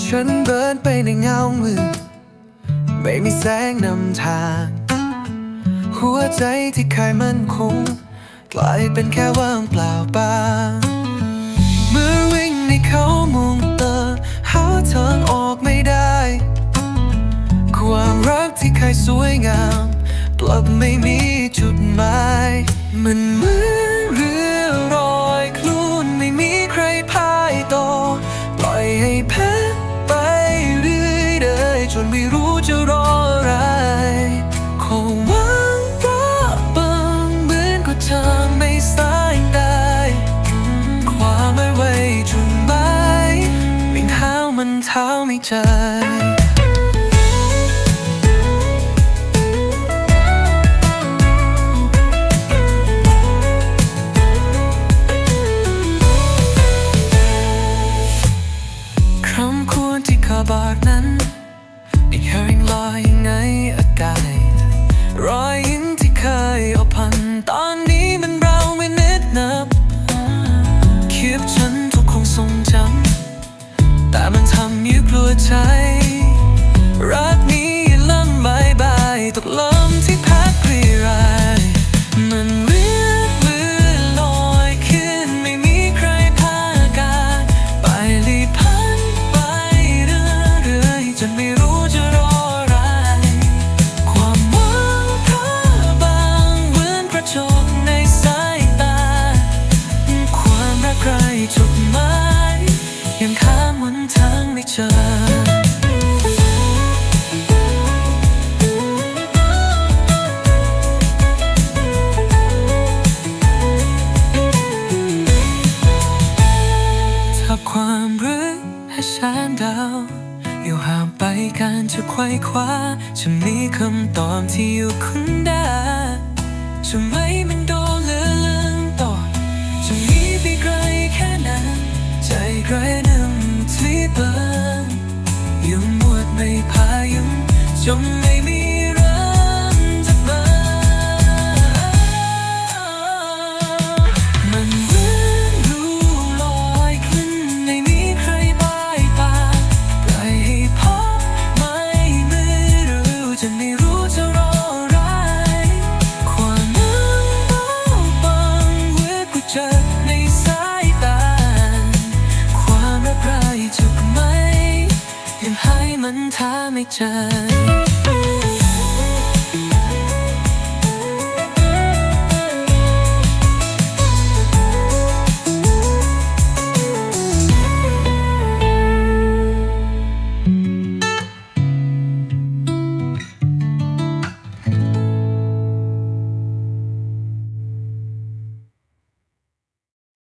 ฉันเดินไปในเงามืดไม่มีแสงนำทาง หัวใจที่เคยมั่นคงกลายเป็นแค่ว่างเปล่าเปล่าเมื่อวิ่งในเขามุงเตอหาทางออกไม่ได้ ความรักที่เคยสวยงาม กลับไม่มีจุดหมายมันเหมือน ไม่ใจคำควรที่ขบาดนั้นไม่เคยลอยยังไงอากาศรอยยิ้มที่เคยอาพัน ตอนนี้มันเราไม่นึกนับคิดฉันทุกคงทรงจำแต่มัน ทำให้กลัวใจาความรักให้ฉันเดา อยู่ห่างไปการจะไขว้คว้าจะมีคำตอบที่อยู่คุณได้จะไม่มันโดนเลือเลืองต่อจะมีไปไกลแค่ไหนใจใครนึงที่เบินยังหมดไม่พายุจนไม่มี ความรักไร้จุดไหมยังให้มันท้าไม่เจอ